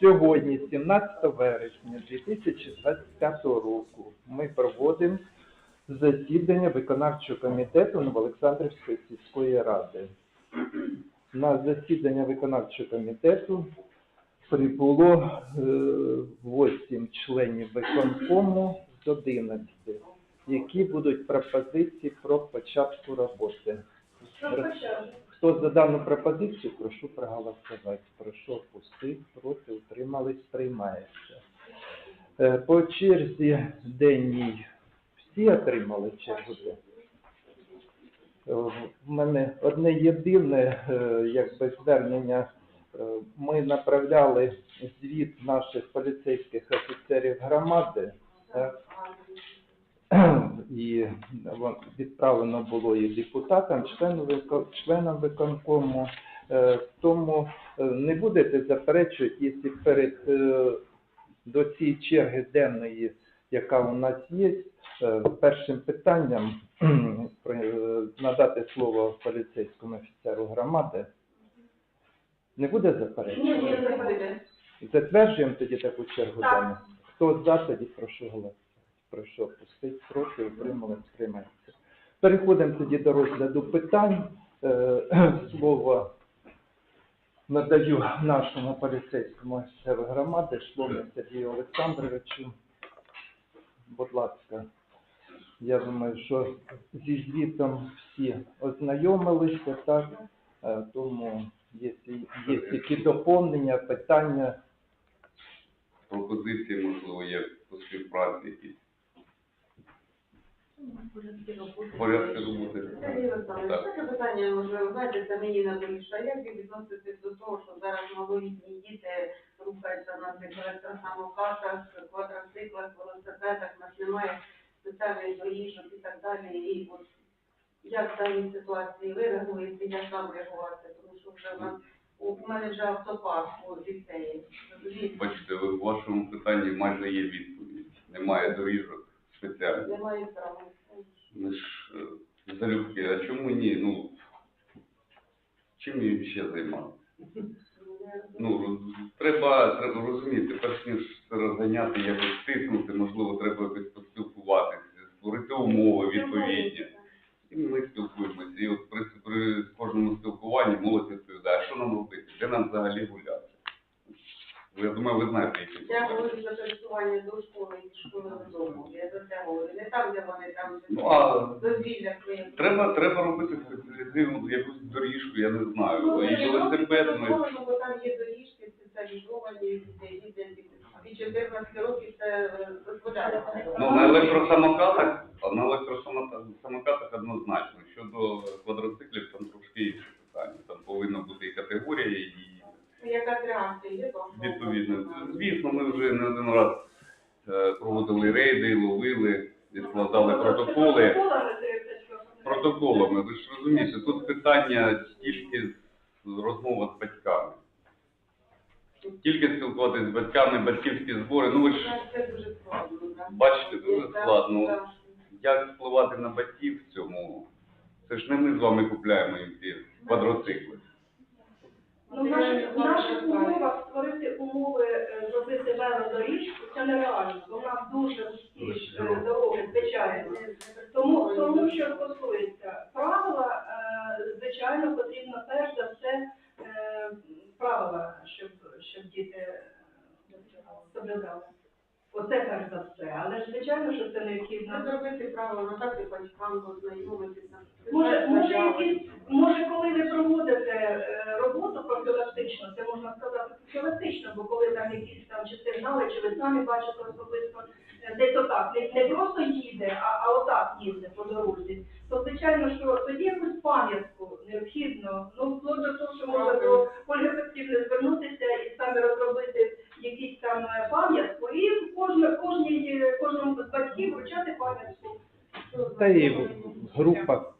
Сьогодні, 17 вересня 2025 року, ми проводимо засідання виконавчого комітету Новоолександрівської сільської ради. На засідання виконавчого комітету прибуло е, 8 членів виконкому з 11, які будуть пропозиції про початку роботи. Хто за дану пропозицію, прошу проголосувати. Прошу опустити, проти, утримались, приймається. Е, По черзі денній всі отримали чергу день? Е, мене одне єдине е, якби звернення. Ми направляли звіт наших поліцейських офіцерів громади. І відправлено було і депутатам, членам, вико- членам виконкому. Е, Тому е, не будете заперечувати, якщо перед е, до цієї черги денної, яка у нас є, першим питанням надати слово поліцейському офіцеру громади. Не буде заперечувати? Затверджуємо тоді таку чергу денну. Хто за, тоді прошу голосувати. Прошу опустити, проти, утримались, приймається. Переходимо тоді до розгляду питань. Е, Слово надаю нашому поліцейському офіцеру громади, Шломі Сергію Олександровичу. Будь ласка, я думаю, що зі звітом всі ознайомилися, так? Е, Тому, якщо є які доповнення, питання, пропозиції, можливо, є по співпраці якісь. Порядки роботи. Таке питання, знаєте, це мені на думку, як ви відноситесь до того, що зараз малолітні діти рухаються на цих електросамокатах, квадроциклах, велосипедах, нас немає спеціальних доріжок і так далі. І от як в даній ситуації ви реагуєте, як вам реагувати? Тому що вже в нас у мене вже автопарк у. Розумієте? Бачите, ви в вашому питанні майже є відповідь. Немає доріжок спеціальних. Немає права. Ми ж е, залюбки, а чому ні? Ну, чим їм ще займатися? Ну, треба, треба розуміти, перш ніж це розганяти, якось тиснути, можливо, треба якось поспілкуватися, створити умови відповідні. І ми спілкуємося. І от при, при кожному спілкуванні молодь відповідає, а що нам робити, де нам взагалі гуляти? Ну, Я думаю, ви знаєте, за пересування до школи і школи додому. Я за це говорю. Не там, де вони там Ну, а дозвілля своє. треба, треба робити спеціалізовану якусь доріжку, я не знаю. Ну, І велосипед, ну, дозволено, бо там є доріжки спеціалізовані, де їздять від 14 років це е. Ну, на електросамокатах, на електросамокатах однозначно. Щодо квадроциклів, там трошки інше питання. Там повинна бути і категорія, і Ну, Якась реакція є, то що- відповідно. Звісно, ми вже не один раз е, проводили рейди, ловили, відкладали протоколи. Протоколами, ви ж розумієте, тут питання тільки розмова з батьками. Тільки спілкуватися з батьками, батьківські збори. Ну ви ж Це дуже складно, бачите, дуже складно. Як впливати на батьків в цьому? Це ж не ми з вами купляємо їм ці квадроцикли. Ну, в наших, умовах створити умови, е, зробити велодоріжку, це нереально, бо в нас дуже вузькі е, дороги, звичайно. Тому, тому що стосується правила, е, звичайно, потрібно перш за все е, правила, щоб, щоб діти е, соблюдали. Оце перш за все. Але ж звичайно, що це необхідно. Це зробити право надати батькам познайомитися. Може, може, якісь, може, коли ви проводите е, роботу профілактичну, це можна сказати профілактично, бо коли там якісь там чи сигнали, чи ви самі бачите особисто, е, десь отак, не, не просто їде, а, а отак їде по дорозі, то звичайно, що тоді якусь пам'ятку необхідно, ну вплоть до того, що можна до Ольги Петрівни звернутися і самі розробити якісь там е, пам'ятку, і кожна, кожній, кожному з батьків вручати пам'ятку. та і в групах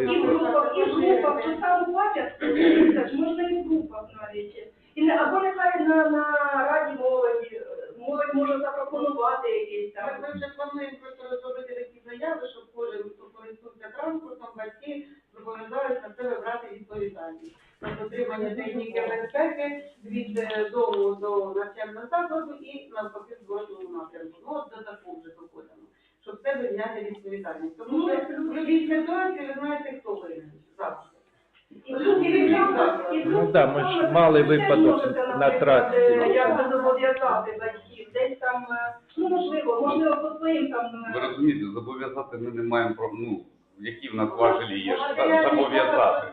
І в групах, і в групах, ту саму пам'ятку, це ж можна і в групах навіть. І не, або нехай на, на раді молоді, е, молодь може запропонувати якісь там. ми вже плануємо просто розробити такі заяви, щоб кожен, хто користується транспортом, батьки зобов'язались на себе брати відповідальність. На дотримання техніки безпеки від від дому до навчального закладу і навпаки в зворотному напрямку. Ну, от до такого вже доходимо, щоб це зняти відповідальність. Тому що в будь-якій ситуації ви знаєте, хто винен завжди. Ну да, ми ж мали випадок на трасі. е, Як зобов'язати батьків, десь там, е, ну можливо, можливо, по своїм там. е, Ви розумієте, зобов'язати ми не маємо права, ну, які в нас важелі є, Ну, ж, матеріальний зобов'язати.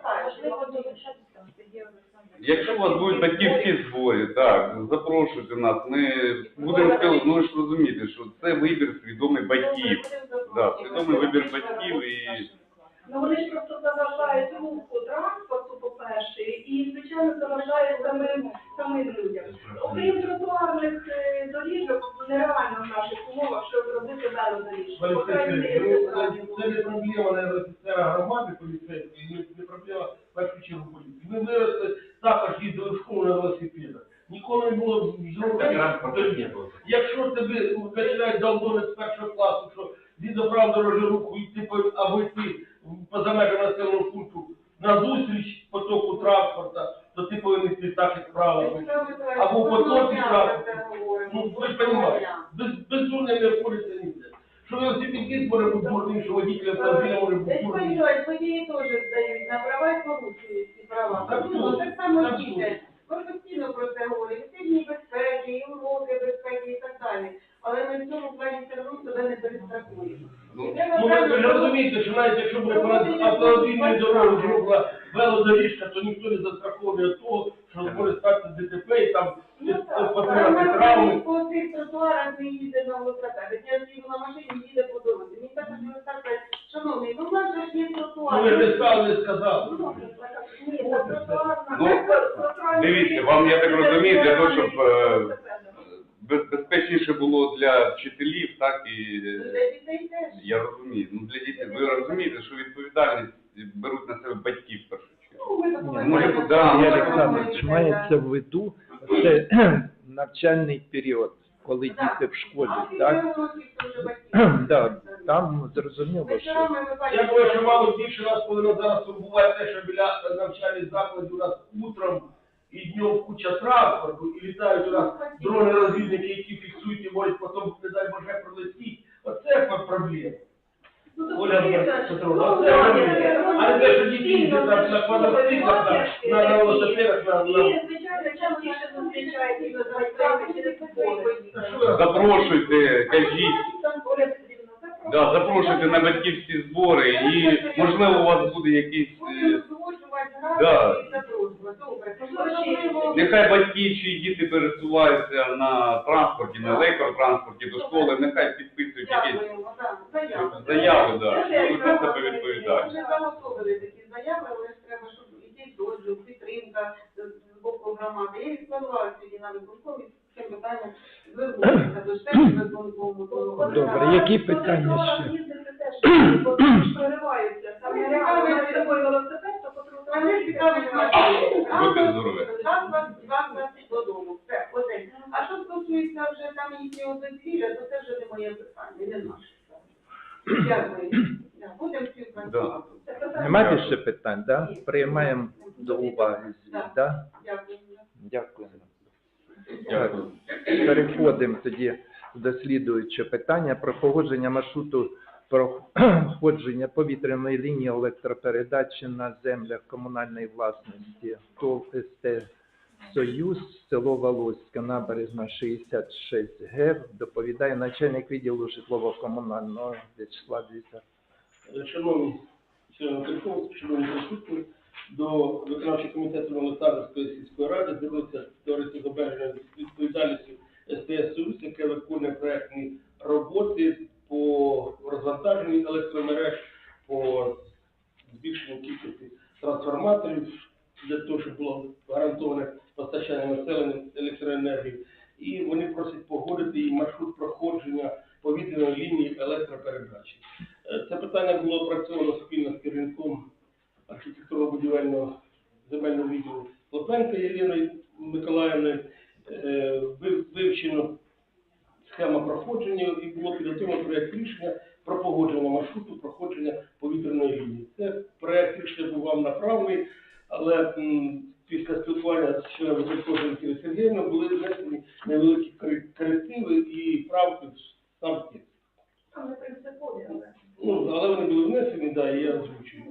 Якщо у вас будуть батьківські збори, так, запрошуйте нас, ми будемо спіл- ну ви ж розумієте, що це вибір свідомий батьків. Да, свідомий вибір батьків і Ну вони ж просто заважають руху транспорту, по-перше, і, звичайно, заважають самим, самим людям. Окрім тротуарних е, доріжок, нереально в наших умовах, щоб робити велодоріжки. По крайній мірі, ну, Це не проблема наверное, офіцера громади поліцейської, не, не проблема в першу чергу поліції. Ми виросли також їздили в школу на велосипедах. Ніколи не було зроблено. Якщо тебе ну, починають долбони з першого класу, що згідно прав дорожнього руху йти по або йти поза межами населеного пункту на зустріч потоку транспорта, то ти повинен йти так, як правило. Або в потоці транспорту. Ну, ви ж розумієте, без, без дурня не обходиться ніде. Що велосипедист може бути дурним, що водитель автомобіля може бути Десь дурним. понімають, водії теж здають на права і порушують ці права. Так, Ну, так само так, діти. Ми постійно про це говоримо. Сильні безпеки, і уроки безпеки і так далі. Але ми в цьому плані все одно себе не перестрахуємо. ну, Ну, ви, ви ж розумієте, що навіть якщо буде понад автомобільною дорогою зробила велодоріжка, то ніхто не застраховує того, що може стати ДТП і там Ну так, травми. ми по цих тротуарах не їде на велосипедах. Я їду на машині, їде по дорозі. Мені також не вистачає, шановний, ну в нас же ж є Ну, ви ж тротуари. не сказали. Ні, це тротуарна. Ну, дивіться, вам, я так розумію, для того, щоб, е, без- безпечніше було для вчителів, так і е, Для дітей теж. я розумію. Ну для дітей ви розумієте, що відповідальність беруть на себе батьки в першу чергу. Ну, ми такого Може, да, Сергій може, Олександрович, мається в виду це навчальний період, коли діти в школі, так? Да, там зрозуміло, що Я думаю, що мало більше нас повинно зараз турбувати те, що біля навчальних закладів у нас утром і днем куча транспорту, і літають у нас дрони-розвідники, які фіксують і можуть потім, не дай Боже, пролетіть. Оце проблема. Оля Петровна. А там на квадроциклах, на- велосипедах, на... ви запрошуйте, кажіть. Запрошуйте. Да, запрошуйте на батьківські збори і можливо у вас буде якийсь. Е, Да. Нехай батьки чи діти пересуваються на транспорті, на електротранспорті до школи, нехай підписують якісь заяви. заяви, що за себе відповідають. Вже заготовили такі заяви, але ж треба, щоб якийсь дозвіл, підтримка з боку громади. Я відкладала сьогодні на виконкомі з цим питанням звернутися до штабу виконкому. до- Добре, які питання ще? Їздити теж, бо вони ж прориваються. Там нереально з тобою велосипед, то по Мене цікавить Будьте здорові. Заклад, заклад додому. Все, один. А що стосується вже там їхнього дозвілля, то це вже не моє питання, не наше. Дякую. Да, Будемо співпрацювати. Немає більше питань, да? Приймаємо до уваги звіт, да? Дякую. Дякуємо. Дякую. Переходимо тоді до слідуючого питання про погодження маршруту проходження повітряної лінії електропередачі на землях комунальної власності ТОВ СТ Союз, село Волоська, набережна 66 Г. Доповідає начальник відділу житлово-комунального В'ячеслав Віса. Шановні члени КРКО, шановні присутні, до виконавчого комітету Новоставської сільської ради звернувся товариство з обмеженою відповідальністю СТС Союз, яке виконує проектні роботи по розвантаженню електромереж, по збільшенню кількості трансформаторів для того, щоб було гарантоване постачання населення електроенергії. І вони просять погодити і маршрут проходження повітряної лінії електропередачі. Е, Це питання було опрацьовано спільно з керівником архітектурно-будівельного земельного відділу Лопенка Єліною Миколаївною. Е, Вивчено схема проходження і було підготовлено проєкт рішення про погодження маршруту проходження повітряної лінії. Це проєкт рішення був вам направлений, але після спілкування з членами Сергіївни були внесені невеликі кори- корективи і правки в сам текст. Там не принципові, але. Ну, але вони були внесені, да, і я озвучую.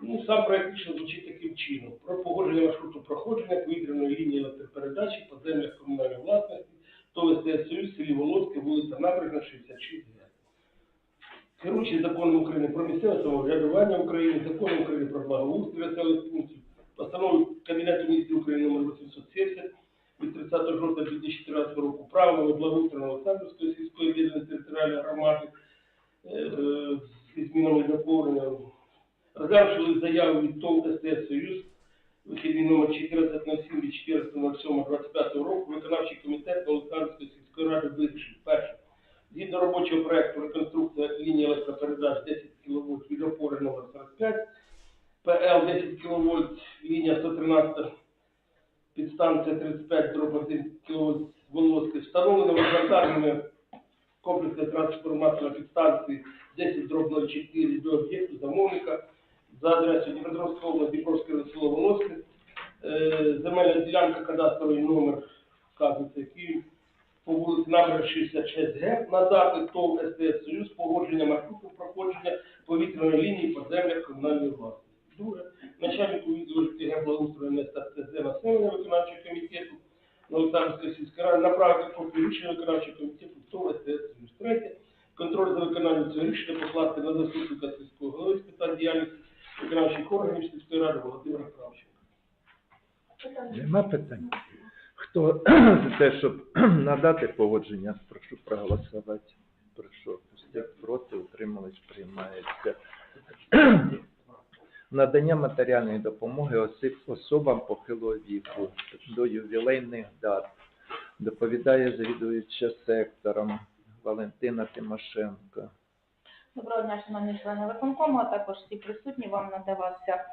Ну, сам проект рішення звучить таким чином. Про погодження маршруту проходження повітряної лінії електропередачі по землях комунальної власності, то Союз, селі Володське, вулиця Набережна, 66 г. Керуючий законом України про місцеве самоврядування України, законом України про благоустрій населених пунктів, постановою Кабінету міністрів України номер 870 від 30 жовтня 2014 року правилами благоустрою Олександрівської сільської об'єднаної територіальної громади е, зі змінами і доповненням. Розглянувши заяву від ТОВ СТС Союз, вихідний номер 1407 від 14.07.25 року, виконавчий комітет Олександрівської сільської ради вирішив перше. Згідно робочого проекту реконструкція лінії електропередач 10 кВт від опори номер 45, ПЛ 10 кВт, лінія 113, підстанція 35, дроб 1 кВт Волоски, встановленими вантажними комплексної трансформаторної підстанції 10 дроб 04 до об'єкту замовника за адресою Дніпропетровська область, Дніпровське село Волоски, Е, земельна ділянка, кадастровий номер вказується, який по вулиці Набережна 66 г надати ТОВ СТС Союз погодження маршруту проходження повітряної лінії по землях комунальної власності. Друге, начальнику відділу ЖКГ благоустрою НСТ ТЗ населення виконавчого комітету Олександрівської сільської ради направити копію рішення виконавчого комітету ТОВ СТС Союз. Третє, контроль за виконанням цього рішення покласти на заступника сільського голови з питань діяльності виконавчих органів сільської ради Володимира Кравченка. Нема питань. Хто за те, щоб надати погодження, прошу проголосувати. Прошу пустити проти, утримались, приймається. Надання матеріальної допомоги особам похилого віку до ювілейних дат. Доповідає завідуюча сектором Валентина Тимошенко. Доброго дня, шановні члени виконкому, а також всі присутні. Вам надавався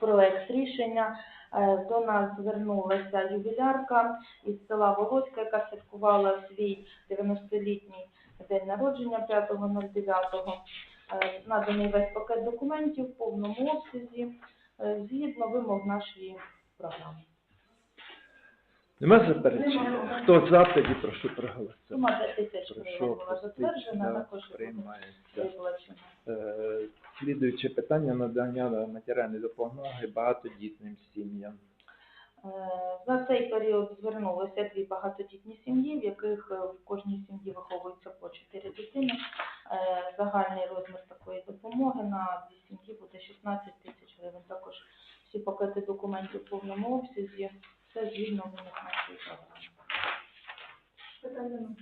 проект рішення. Е, До нас звернулася ювілярка із села Волоська, яка святкувала свій 90-літній день народження 5.09. Е, Наданий весь пакет документів в повному обсязі е, згідно вимог нашої програми. Нема заперечень? Хто за, тоді прошу проголосувати. Сума 5 тисяч гривень була затверджена, також приймається. Е, Слідуюче питання надання матеріальної допомоги багатодітним сім'ям. Е, За цей період звернулося дві багатодітні сім'ї, в яких е, в кожній сім'ї виховується по чотири дитини. Е, Загальний розмір такої допомоги на дві сім'ї буде 16 тисяч гривень. Також всі пакети документів в повному обсязі. Все згідно вимог нашої програми. Питання.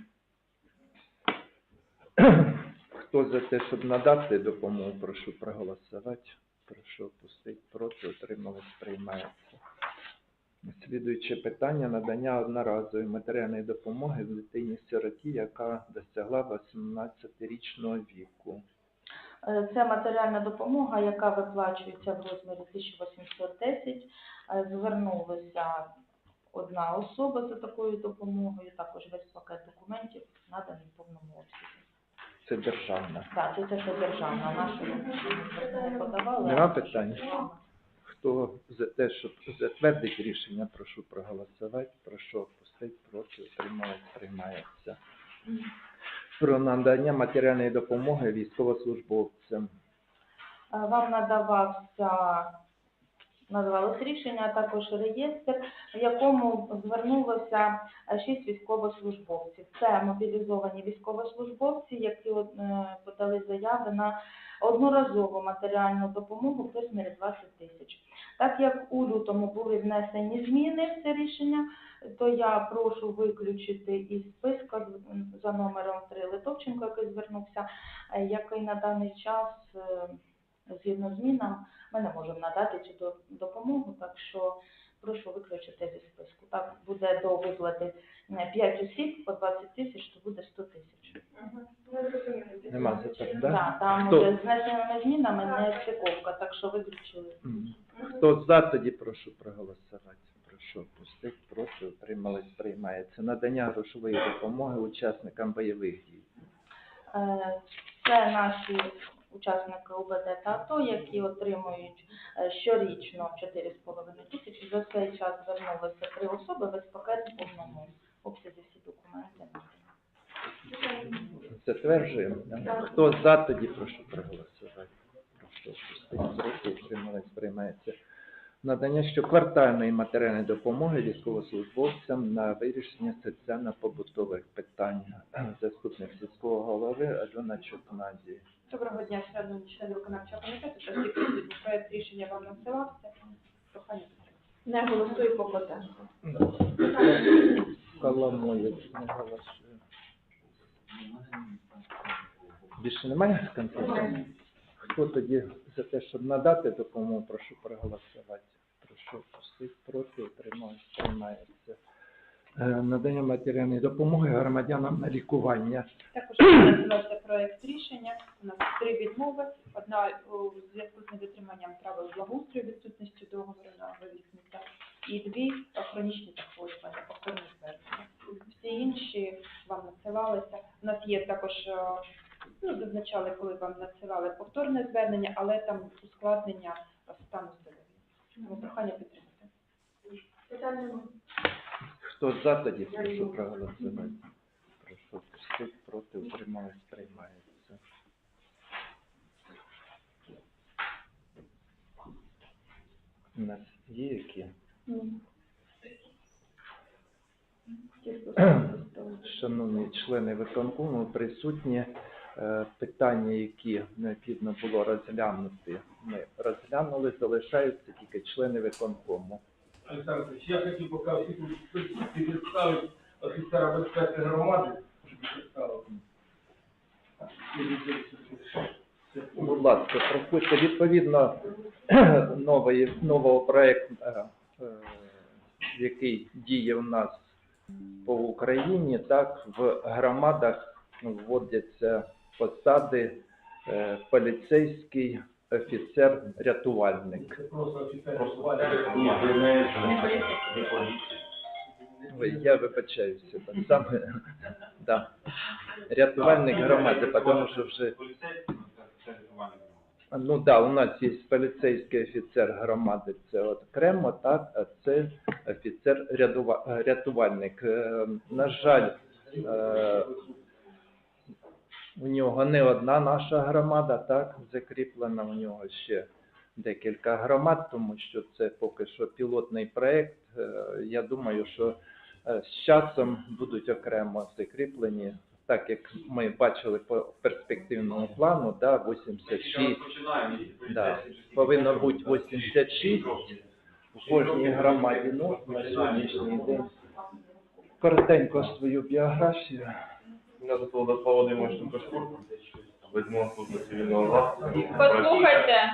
Хто за те, щоб надати допомогу, прошу проголосувати. Прошу опустити проти, утримались, приймається. Слідуюче питання надання одноразової матеріальної допомоги дитині-сироті, яка досягла 18-річного віку. Це матеріальна допомога, яка виплачується в розмірі 1810. Е, Звернулася одна особа за такою допомогою, також весь пакет документів наданий в повному обсязі. Це державна. Так, це те, державна, нашу не подавали. Нема питань? Хто за те, щоб затвердити рішення, прошу проголосувати. Прошу опустити проти, утримались, приймається. Про надання матеріальної допомоги військовослужбовцям. Вам надавався надавалось рішення, а також реєстр, в якому звернулося шість військовослужбовців. Це мобілізовані військовослужбовці, які е, подали заяви на одноразову матеріальну допомогу в розмірі 20 тисяч. Так як у лютому були внесені зміни в це рішення, то я прошу виключити із списка з- за номером 3 Литовченко, який звернувся, е, який на даний час е, згідно змінам ми не можемо надати цю до- допомогу, так що прошу виключити зі списку. Так буде до виплати 5 осіб по 20 тисяч, то буде 100 тисяч. Зрозуміло. Нема запитань, да? Так, там Хто? уже з внесеними змінами не стиковка, так що виключили. Хто за, тоді прошу проголосувати. Прошу опустити проти, утримались, приймається. Надання грошової допомоги учасникам бойових дій. Е, Це наші учасники УБД та АТО, які отримують е, щорічно 4,5 тисячі. За цей час звернулися три особи, весь пакет в обсязі всі документи. Затверджуємо. Хто за, тоді прошу проголосувати. Прошу руки, утримались, приймається. Надання щоквартальної матеріальної допомоги військовослужбовцям на вирішення соціально-побутових питань. Заступник сільського голови Альона Чокназі. Доброго дня, шановні члени виконавчого комітету. Та всі. Проект рішення вам надсилався. Прохання підтримати. Не голосую по Котенку. Коломоєць не голосує. Більше немає конфлікту? Хто тоді за те, щоб надати допомогу, прошу проголосувати. Прошу пустити проти, приймається. Е, Надання матеріальної допомоги громадянам на лікування. Також надсилався проект рішення. У нас три відмови. Одна у зв'язку з недотриманням правил благоустрою, відсутністю договору на сміття. І дві хронічні захворювання, повторні звернення. Всі інші вам надсилалися. У нас є також, ну, зазначали, коли вам надсилали повторне звернення, але там ускладнення стану здоров'я. Тому прохання підтримати. Питання Хто за, тоді прошу проголосувати. Прошу пустити проти, утримались, приймається. У нас є які? Шановні члени виконкому, присутні питання, які необхідно було розглянути, ми розглянули, залишаються тільки члени виконкому. Олександр я хотів поки всіх представити офіцера безпеки громади, щоб представив. Будь ласка, проходьте відповідно нової, нового проекту, е, е, який діє у нас по Україні, так в громадах вводяться посади е, поліцейський офіцер-рятувальник. Це просто офіцер. Ой, я вибачаюся, так саме, да. рятувальник громади, тому що вже Ну да, у нас є поліцейський офіцер громади, це окремо, так, а це офіцер рятувальник. Е, На жаль, е, у нього не одна наша громада, так, закріплена, у нього ще декілька громад, тому що це поки що пілотний проект. Е, Я думаю, що е, з часом будуть окремо закріплені, так як ми бачили по перспективному плану, да, 86 Да, повинно бути 86 у кожній громаді. Ну, на сьогоднішній день коротенько свою біографію. Мене звати Володимир Штукашкур, ведьмо служби цивільного захисту. Послухайте.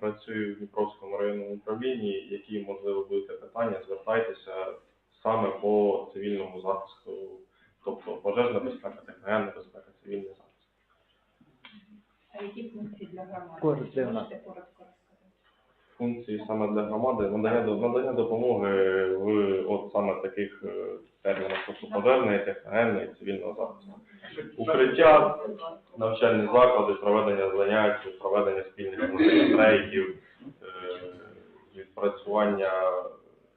Працюю в Дніпровському районному управлінні. Які, можливо, будете питання, звертайтеся саме по цивільному захисту, тобто пожежна безпека, техногенна безпека, цивільний захист. А які функції для громади? Коротко? Функції саме для громади надання, до- надання допомоги в от саме таких е, термінах, тобто пожежної, техногенної, цивільного захисту. Укриття, навчальні заклади, проведення занять, проведення спільних музейних рейдів, е, відпрацювання,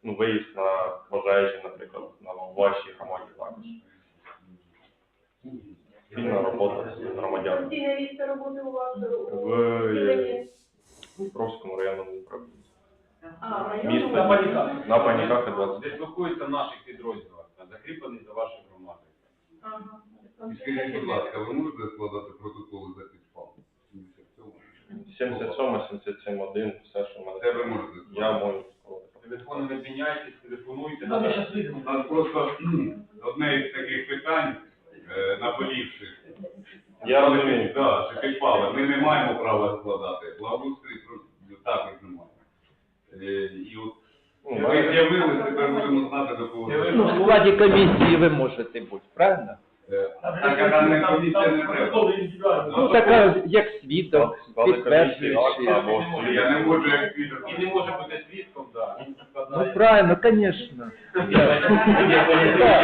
ну, виїзд на пожежі, наприклад, на вашій громаді також. Спільна робота з громадянами роботи у вас в е, районному. А, в? Місто На паніках. на паніках 20. дислокується наших підрозділах, та закріплений за вашою громадою. Ага. І скажіть, будь ласка, ви можете складати протоколи за підпал? 77, 77, 1, все, що в мене. Це ви можете Я можу сказати. Телефони не міняйтесь, телефонуйте. Ну, ми щас вийдемо. У нас просто одне із таких питань е, наболівших. Я розумію. Так, що підпали. Ми не маємо права складати. Благоустрій просто також не маємо. Е, І от Ну, ви з'явилися, тепер будемо знати до кого. Ну, в складі комісії ви можете бути, правильно? Е, Так, там не комісія не треба. Ну, така, як свідок, підтверджуючи. Я не можу як свідок. І не може бути свідком, да. Ну, правильно, конечно. Да,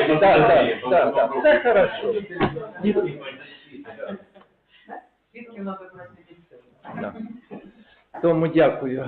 да, да, да, да. Все хорошо. Нас тому дякую.